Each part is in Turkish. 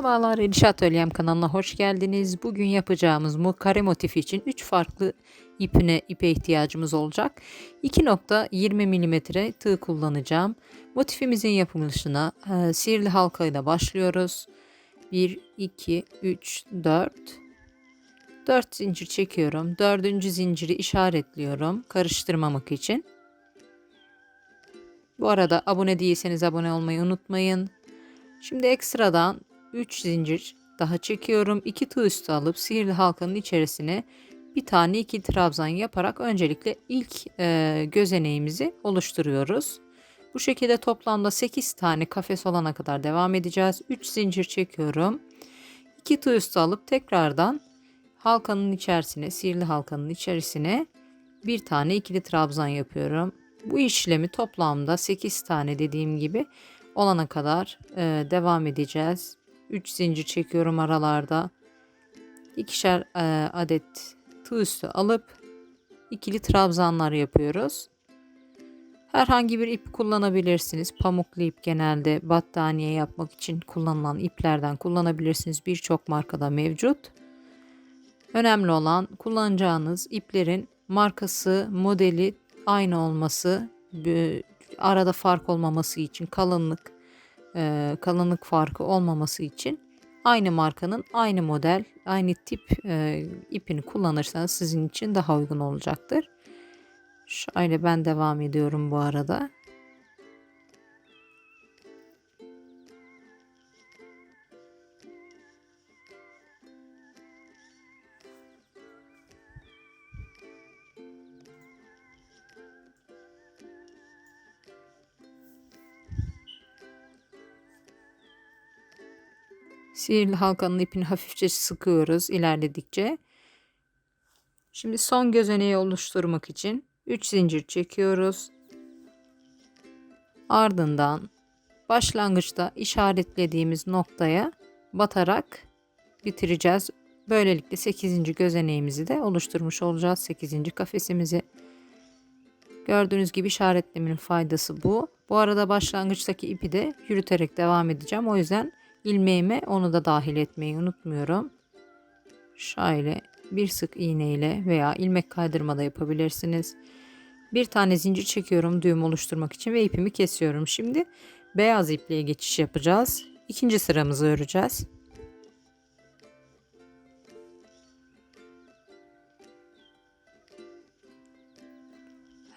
Merhabalar Eliş Atölyem kanalına hoş geldiniz. Bugün yapacağımız bu kare motifi için 3 farklı ipine ipe ihtiyacımız olacak. 2.20 mm tığ kullanacağım. Motifimizin yapılışına e, sihirli halkayla başlıyoruz. 1, 2, 3, 4. 4 zincir çekiyorum. 4. zinciri işaretliyorum karıştırmamak için. Bu arada abone değilseniz abone olmayı unutmayın. Şimdi ekstradan 3 zincir daha çekiyorum. 2 tığ üstü alıp sihirli halkanın içerisine bir tane iki trabzan yaparak öncelikle ilk e, gözeneğimizi oluşturuyoruz. Bu şekilde toplamda 8 tane kafes olana kadar devam edeceğiz. 3 zincir çekiyorum. 2 tığ üstü alıp tekrardan halkanın içerisine, sihirli halkanın içerisine bir tane ikili trabzan yapıyorum. Bu işlemi toplamda 8 tane dediğim gibi olana kadar e, devam edeceğiz. 3 zincir çekiyorum aralarda. İkişer e, adet tığ üstü alıp ikili trabzanlar yapıyoruz. Herhangi bir ip kullanabilirsiniz. Pamuklu ip genelde battaniye yapmak için kullanılan iplerden kullanabilirsiniz. Birçok markada mevcut. Önemli olan kullanacağınız iplerin markası, modeli aynı olması, arada fark olmaması için kalınlık e, kalınlık farkı olmaması için aynı markanın aynı model aynı tip e, ipini kullanırsanız sizin için daha uygun olacaktır. Şöyle ben devam ediyorum bu arada. Sihirli halkanın ipini hafifçe sıkıyoruz ilerledikçe. Şimdi son gözeneği oluşturmak için 3 zincir çekiyoruz. Ardından başlangıçta işaretlediğimiz noktaya batarak bitireceğiz. Böylelikle 8. gözeneğimizi de oluşturmuş olacağız. 8. kafesimizi. Gördüğünüz gibi işaretlemenin faydası bu. Bu arada başlangıçtaki ipi de yürüterek devam edeceğim. O yüzden ilmeğime onu da dahil etmeyi unutmuyorum. Şöyle bir sık iğne ile veya ilmek kaydırma da yapabilirsiniz. Bir tane zincir çekiyorum düğüm oluşturmak için ve ipimi kesiyorum. Şimdi beyaz ipliğe geçiş yapacağız. İkinci sıramızı öreceğiz.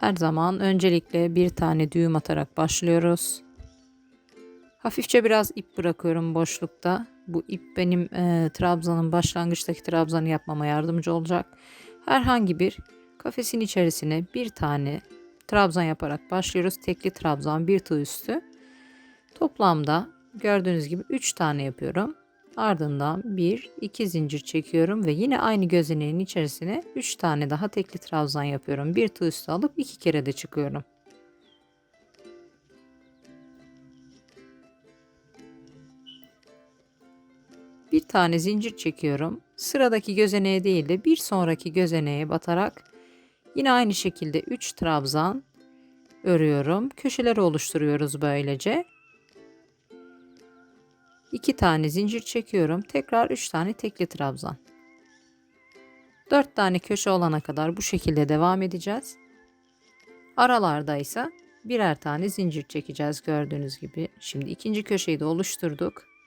Her zaman öncelikle bir tane düğüm atarak başlıyoruz. Hafifçe biraz ip bırakıyorum boşlukta. Bu ip benim e, trabzanın başlangıçtaki trabzanı yapmama yardımcı olacak. Herhangi bir kafesin içerisine bir tane trabzan yaparak başlıyoruz. Tekli trabzan bir tığ üstü. Toplamda gördüğünüz gibi 3 tane yapıyorum. Ardından 1 2 zincir çekiyorum ve yine aynı gözeneğin içerisine 3 tane daha tekli trabzan yapıyorum. Bir tığ üstü alıp 2 kere de çıkıyorum. Bir tane zincir çekiyorum. Sıradaki gözeneğe değil de bir sonraki gözeneğe batarak yine aynı şekilde 3 trabzan örüyorum. Köşeleri oluşturuyoruz böylece. 2 tane zincir çekiyorum. Tekrar 3 tane tekli trabzan. 4 tane köşe olana kadar bu şekilde devam edeceğiz. Aralarda ise birer tane zincir çekeceğiz gördüğünüz gibi. Şimdi ikinci köşeyi de oluşturduk.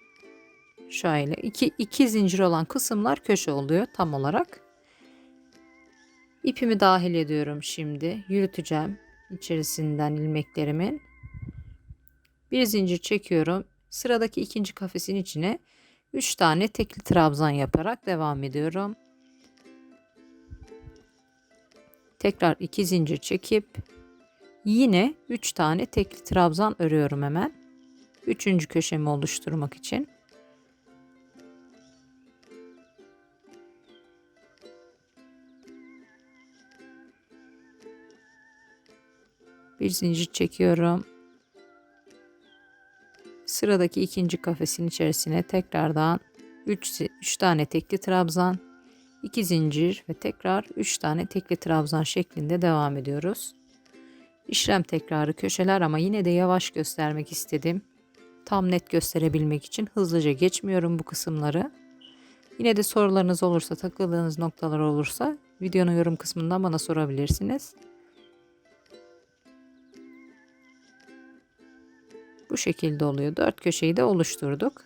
Şöyle iki, iki zincir olan kısımlar köşe oluyor tam olarak. İpimi dahil ediyorum şimdi. Yürüteceğim içerisinden ilmeklerimin. Bir zincir çekiyorum. Sıradaki ikinci kafesin içine 3 tane tekli trabzan yaparak devam ediyorum. Tekrar 2 zincir çekip yine 3 tane tekli trabzan örüyorum hemen. Üçüncü köşemi oluşturmak için. Bir zincir çekiyorum. Sıradaki ikinci kafesin içerisine tekrardan 3, 3 tane tekli trabzan, 2 zincir ve tekrar 3 tane tekli trabzan şeklinde devam ediyoruz. İşlem tekrarı köşeler ama yine de yavaş göstermek istedim. tam net gösterebilmek için hızlıca geçmiyorum bu kısımları. Yine de sorularınız olursa, takıldığınız noktalar olursa videonun yorum kısmından bana sorabilirsiniz. Bu şekilde oluyor. Dört köşeyi de oluşturduk.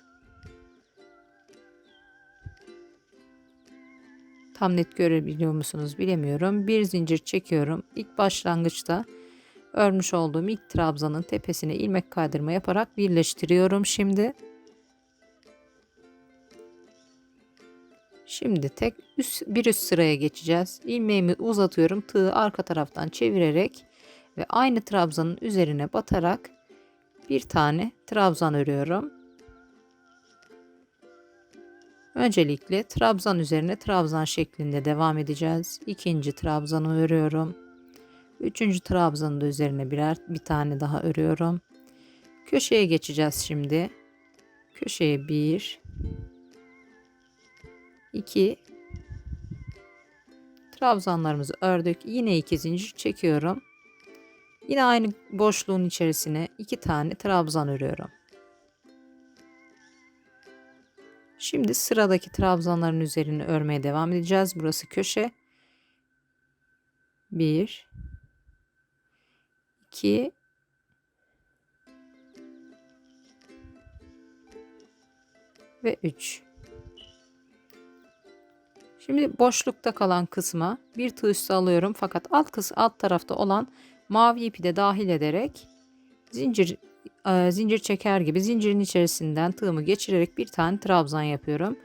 Tam net görebiliyor musunuz bilemiyorum. Bir zincir çekiyorum. İlk başlangıçta örmüş olduğum ilk trabzanın tepesine ilmek kaydırma yaparak birleştiriyorum şimdi. Şimdi tek üst, bir üst sıraya geçeceğiz. İlmeğimi uzatıyorum. Tığı arka taraftan çevirerek ve aynı trabzanın üzerine batarak bir tane trabzan örüyorum. Öncelikle trabzan üzerine trabzan şeklinde devam edeceğiz. İkinci trabzanı örüyorum. Üçüncü trabzanı da üzerine birer bir tane daha örüyorum. Köşeye geçeceğiz şimdi. Köşeye bir, iki, trabzanlarımızı ördük. Yine iki zincir çekiyorum. Yine aynı boşluğun içerisine iki tane trabzan örüyorum. Şimdi sıradaki trabzanların üzerine örmeye devam edeceğiz. Burası köşe. 1 2 ve 3. Şimdi boşlukta kalan kısma bir tığ üstü alıyorum fakat alt kız alt tarafta olan mavi ipi de dahil ederek zincir e, zincir çeker gibi zincirin içerisinden tığımı geçirerek bir tane trabzan yapıyorum.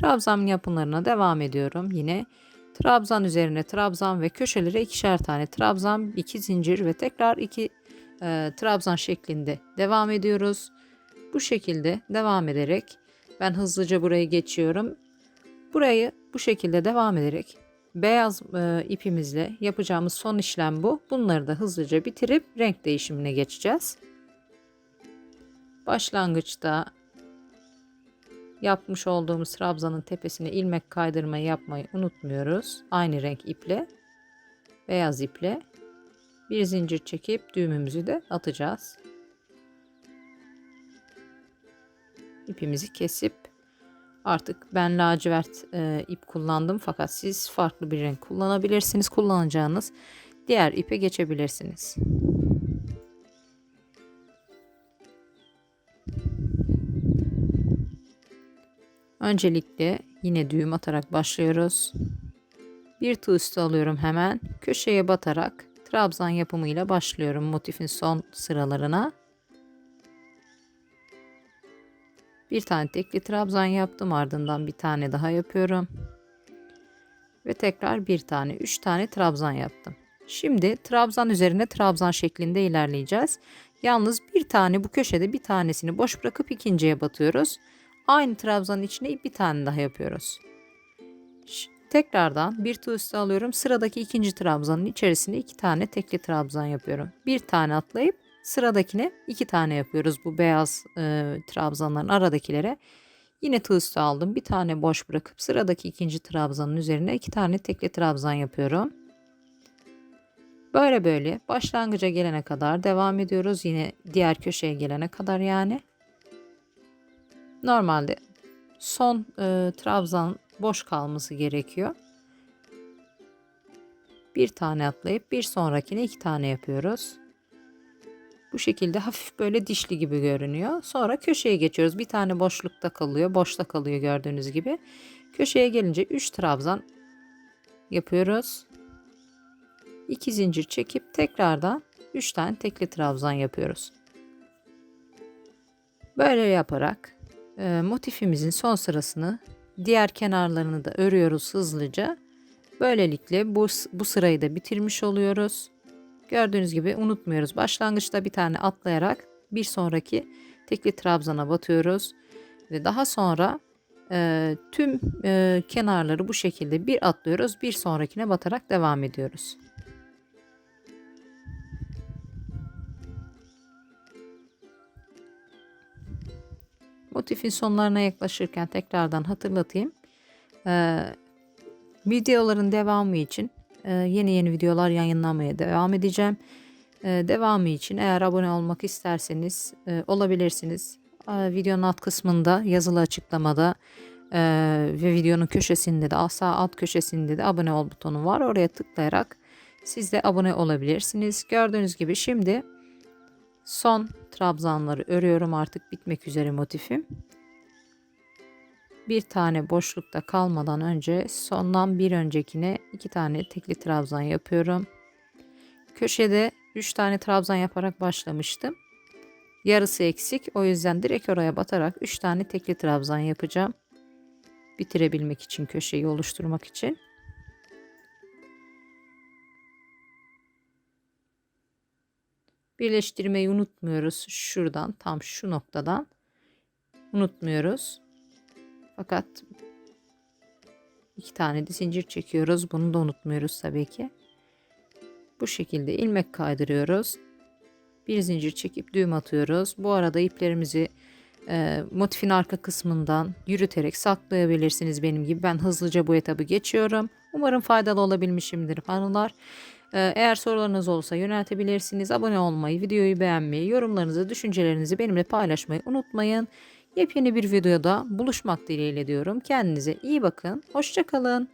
Trabzan yapımlarına devam ediyorum. Yine trabzan üzerine trabzan ve köşelere ikişer tane trabzan, iki zincir ve tekrar iki e, trabzan şeklinde devam ediyoruz. Bu şekilde devam ederek ben hızlıca burayı geçiyorum. Burayı bu şekilde devam ederek beyaz e, ipimizle yapacağımız son işlem bu. Bunları da hızlıca bitirip renk değişimine geçeceğiz. Başlangıçta yapmış olduğumuz trabzanın tepesine ilmek kaydırmayı yapmayı unutmuyoruz. Aynı renk iple, beyaz iple bir zincir çekip düğümümüzü de atacağız. İpimizi kesip artık ben lacivert e, ip kullandım fakat siz farklı bir renk kullanabilirsiniz. Kullanacağınız diğer ipe geçebilirsiniz. Öncelikle yine düğüm atarak başlıyoruz. Bir tığ üstü alıyorum hemen. Köşeye batarak trabzan yapımıyla başlıyorum motifin son sıralarına. Bir tane tekli trabzan yaptım ardından bir tane daha yapıyorum. Ve tekrar bir tane, üç tane trabzan yaptım. Şimdi trabzan üzerine trabzan şeklinde ilerleyeceğiz. Yalnız bir tane bu köşede bir tanesini boş bırakıp ikinciye batıyoruz. Aynı trabzanın içine bir tane daha yapıyoruz. Tekrardan bir tığ üstü alıyorum. Sıradaki ikinci trabzanın içerisine iki tane tekli trabzan yapıyorum. Bir tane atlayıp sıradakine iki tane yapıyoruz bu beyaz e, trabzanların aradakilere. Yine tığ üstü aldım. Bir tane boş bırakıp sıradaki ikinci trabzanın üzerine iki tane tekli trabzan yapıyorum. Böyle böyle başlangıca gelene kadar devam ediyoruz. Yine diğer köşeye gelene kadar yani. Normalde son e, trabzan boş kalması gerekiyor. Bir tane atlayıp bir sonrakine iki tane yapıyoruz. Bu şekilde hafif böyle dişli gibi görünüyor. Sonra köşeye geçiyoruz. Bir tane boşlukta kalıyor. Boşta kalıyor gördüğünüz gibi. Köşeye gelince 3 trabzan yapıyoruz. 2 zincir çekip tekrardan 3 tane tekli trabzan yapıyoruz. Böyle yaparak e, motifimizin son sırasını diğer kenarlarını da örüyoruz hızlıca. Böylelikle bu, bu sırayı da bitirmiş oluyoruz. Gördüğünüz gibi unutmuyoruz. Başlangıçta bir tane atlayarak bir sonraki tekli trabzana batıyoruz. Ve daha sonra e, tüm e, kenarları bu şekilde bir atlıyoruz. Bir sonrakine batarak devam ediyoruz. Motifin sonlarına yaklaşırken tekrardan hatırlatayım. Ee, videoların devamı için e, yeni yeni videolar yayınlamaya devam edeceğim. E, devamı için eğer abone olmak isterseniz e, olabilirsiniz. Ee, Videonun alt kısmında yazılı açıklamada e, ve videonun köşesinde de sağ alt köşesinde de abone ol butonu var. Oraya tıklayarak siz de abone olabilirsiniz. Gördüğünüz gibi şimdi son trabzanları örüyorum artık bitmek üzere motifim. Bir tane boşlukta kalmadan önce sondan bir öncekine iki tane tekli trabzan yapıyorum. Köşede 3 tane trabzan yaparak başlamıştım. Yarısı eksik. O yüzden direkt oraya batarak 3 tane tekli trabzan yapacağım. Bitirebilmek için, köşeyi oluşturmak için. Birleştirmeyi unutmuyoruz. Şuradan, tam şu noktadan unutmuyoruz. Fakat iki tane de zincir çekiyoruz. Bunu da unutmuyoruz tabii ki. Bu şekilde ilmek kaydırıyoruz. Bir zincir çekip düğüm atıyoruz. Bu arada iplerimizi e, motifin arka kısmından yürüterek saklayabilirsiniz benim gibi. Ben hızlıca bu etabı geçiyorum. Umarım faydalı olabilmişimdir hanımlar. E, eğer sorularınız olursa yöneltebilirsiniz. Abone olmayı, videoyu beğenmeyi, yorumlarınızı, düşüncelerinizi benimle paylaşmayı unutmayın. Yepyeni bir videoda buluşmak dileğiyle diyorum. Kendinize iyi bakın. Hoşçakalın.